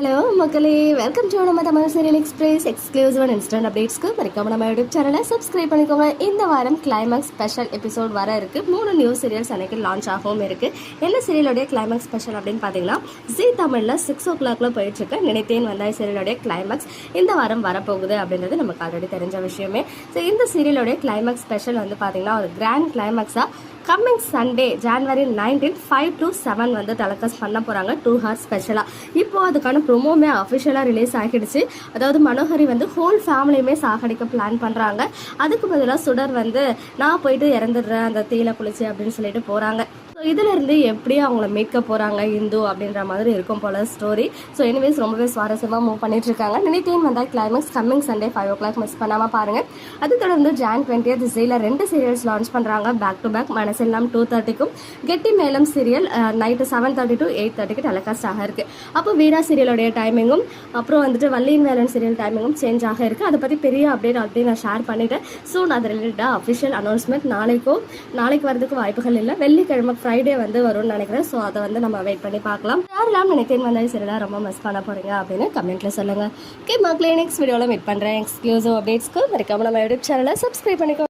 Hello மக்களே. Welcome to நம்ம Tamil serial express exclusive and instant அப்டேட்ஸ்க்கு மறக்காம நம்ம யூடியூப் சேனலை சப்ஸ்கிரைப் பண்ணிக்கோங்க. இந்த வாரம் கிளைமேக்ஸ் ஸ்பெஷல் எபிசோட் வர இருக்கு. மூணு நியூ சீரியல்ஸ் அன்றைக்கி லான்ச் ஆகவும் இருக்குது என்ன சீரியலோடைய கிளைமேக்ஸ் ஸ்பெஷல் அப்படின்னு பார்த்தீங்கன்னா ஜி தமிழில் சிக்ஸ் ஓ கிளாக்ல போயிட்டுருக்கு நினைத்தேன் வந்தாய் சீரியலோடைய கிளைமேக்ஸ் இந்த வாரம் வரப்போகுது அப்படின்றது நமக்கு ஆல்ரெடி தெரிஞ்ச விஷயமே. ஸோ இந்த சீரியலோடைய கிளைமேக்ஸ் ஸ்பெஷல் வந்து பார்த்தீங்கன்னா ஒரு grand கிளைமேக்ஸாக coming Sunday January nineteen five to seven வந்து டெலகாஸ்ட் பண்ண போகிறாங்க டூ ஹார்ஸ் ஸ்பெஷலாக இப்போது அதுக்கான ப்ரொமோமே அஃபிஷியலாக ரிலீஸ் ஆகிடுச்சு. அதாவது மனோஹரி வந்து ஹோல் ஃபேமிலியுமே சாகடிக்க பிளான் பண்ணுறாங்க அதுக்கு பதிலாக சுடர் வந்து நான் போயிட்டு இறந்துடுறேன் அந்த தீயில குளிச்சு அப்படின்னு சொல்லிட்டு போகிறாங்க ஸோ இதிலிருந்து எப்படி அவங்கள மீட்க போகிறாங்க இந்து அப்படின்ற மாதிரி இருக்கும் போல ஸ்டோரி ஸோ எனிவேஸ் ரொம்பவே சுவாரஸ்யமாக மூவ் பண்ணிட்டுருக்காங்க. நினைத்தேன் வந்தால் climax coming Sunday five o'clock miss பண்ணாமல் பாருங்கள் அது தொடர்ந்து ஜான் டுவெண்ட்டி திசையில் ரெண்டு சீரியல்ஸ் லான்ச் பண்ணுறாங்க பேக் டு பேக் மனசெல்லாம் two தேர்ட்டிக்கும் Getti Melam serial night seven thirty to eight தேர்ட்டிக்கு டெலிகாஸ்ட் ஆக இருக்குது அப்போ வீரா சீரியலோடைய டைமிங்கும் அப்புறம் வந்துட்டு வள்ளியின் வேலன் சீரியல் டைமிங்கும் சேஞ்ச் ஆக இருக்குது அதை பற்றி பெரிய அப்டேட் ஆல்ரெடி நான் ஷேர் பண்ணிவிட்டேன் ஸோ நான் அது ரிலேட்டடாக அஃபிஷியல் அனௌன்ஸ்மெண்ட் நாளைக்கும் நாளைக்கு வரதுக்கு வாய்ப்புகள் இல்லை. வெள்ளிக்கிழமை ஃப்ரைடே வந்து வரும்னு நினைக்கிறேன். ஸோ அதை வந்து நம்ம வெயிட் பண்ணி பார்க்கலாம். யாரெல்லாம் நினைத்தேன் வந்தாலும் சரிதான் ரொம்ப மிஸ் பண்ண போறீங்க அப்படின்னு கமெண்ட்டில் சொல்லுங்க. ஓகே மக்களே நெக்ஸ்ட் வீடியோவில் மீட் பண்ணுறேன் எக்ஸ்க்ளூசிவ் அப்டேட்ஸ்க்கு மறக்காமல் நம்ம யூடியூப் சேனலை சப்ஸ்கிரைப் பண்ணிக்கோ